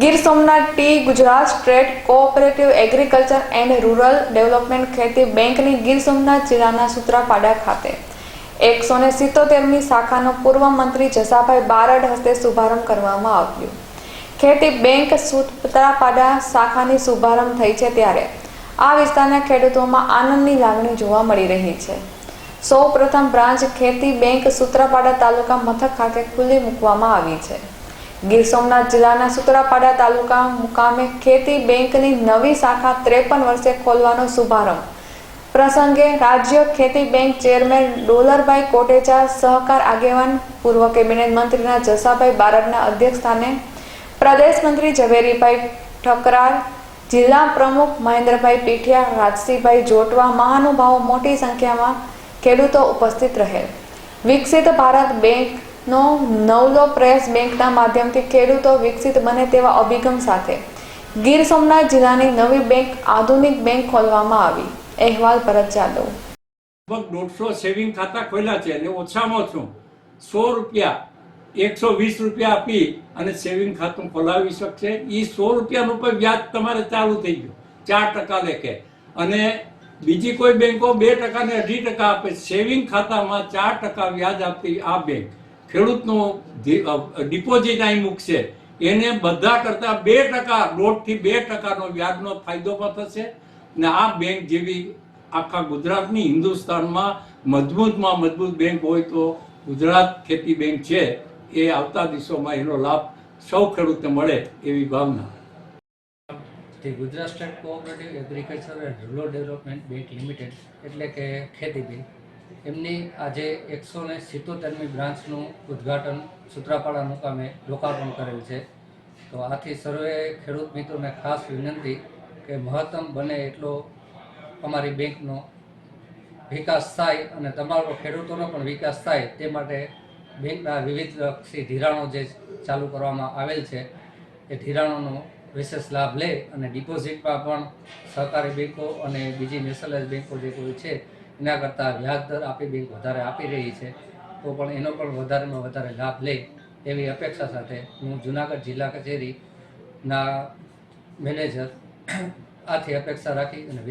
Gir Somnath T Gujarat state cooperative agriculture and rural development ખેતી બેંકની ગીર સોમનાથ જિલ્લાના સૂત્રાપાડા ખાતે. એકસો ને સિત્તોતેરમી શાખાનો પૂર્વ મંત્રી જસાભાઈ બારડ હસ્તે શુભારંભ કરવામાં આવ્યો. ખેતી બેંક સૂત્રાપાડા શાખાની શુભારંભ થઈ છે ત્યારે. આ વિસ્તારના ખેડૂતોમાં આનંદની લાગણી જોવા મળી રહી છે. સૌ પ્રથમ બ્રાન્ચ ખેતી બેંક સૂત્રાપાડા તાલુકા મથક ખાતે ખુલ્લી મૂકવામાં આવી છે. ગીર સોમનાથ જિલ્લાના સૂત્રાપાડા તાલુકા મુકામે ખેતી બેંકની નવી શાખા ત્રેપન વર્ષે ખોલવાનો શુભારંભ. પ્રસંગે રાજ્ય ખેતી બેંક ચેરમેન ડોલરભાઈ કોટેચા, સહકાર આગેવાન પૂર્વ કેબિનેટ મંત્રીના જસાભાઈ બારડના અધ્યક્ષસ્થાને પ્રદેશ મંત્રી ઝવેરીભાઈ ઠકરાર જિલ્લા પ્રમુખ મહેન્દ્રભાઈ પીઠિયા રાજસિંહભાઈ જોટવા મહાનુભાવો મોટી સંખ્યામાં ખેડૂતો ઉપસ્થિત રહેલ. વિકસિત ભારત બેંકનો નવલો પ્રેસ બેંકના માધ્યમથી ખેડૂતો વિકસિત બને તેવા અભિગમ સાથે. ગીર સોમનાથ જિલ્લાની નવી બેંક આધુનિક બેંક ખોલવામાં આવી. અહેવાલ પરત ચાલો લગભગ દોઢસો સેવિંગ ખાતા ખોલ્યા છે અને ઓછામાં ઓછું સો રૂપિયા, એકસો વીસ રૂપિયા આપી અને સેવિંગ ખાતું ખોલાવી શકશે. એ સો રૂપિયાનું પણ વ્યાજ તમારે ચાલુ થઈ ગયું, ચાર ટકા લેખે. અને બીજી કોઈ બેંકો બે ટકા ને અઢી ટકા આપે. સેવિંગ ખાતામાં ચાર ટકા વ્યાજ આપતી આ બેંક. ખેડૂતનું ડિપોઝિટ અહીં મૂકશે, એને બધા કરતા બે ટકા દોઢથી બે ટકાનો વ્યાજનો ફાયદો પણ થશે. ને આ બેંક જેવી આખા ગુજરાતની, હિન્દુસ્તાનમાં મજબૂતમાં મજબૂત બેંક હોય તો ગુજરાત ખેતી બેંક છે, એ આવતા દિવસોમાં એનો લાભ સૌ ખેડૂતને મળે એવી ભાવના. Gujarat state cooperative agriculture and rural development bank limited, એટલે કે ખેતી બેંક એમની આજે એકસો ને સિત્તોતેરમી બ્રાન્ચનું ઉદ્ઘાટન સૂત્રાપાડા મુકામે લોકાર્પણ કરેલ છે. તો આથી સર્વે ખેડૂત મિત્રોને ખાસ વિનંતી કે મહત્તમ બને એટલો અમારી બેંકનો વિકાસ થાય અને તમારો ખેડૂતોનો પણ વિકાસ થાય તે માટે બેંકના વિવિધ લક્ષી ધિરાણો જે ચાલુ કરવામાં આવેલ છે એ ધિરાણોનો વિશેષ લાભ લે અને ડિપોઝિટમાં પણ સહકારી બેંકો અને બીજી નેશનલાઇઝ બેંકો જે કોઈ છે એના કરતાં વ્યાજ દર આપી બેંક વધારે આપી રહી છે, તો પણ એનો પણ વધારેમાં વધારે લાભ લે એવી અપેક્ષા સાથે હું જુનાગઢ જિલ્લા કચેરીના મેનેજર આથી અપેક્ષા રાખી અને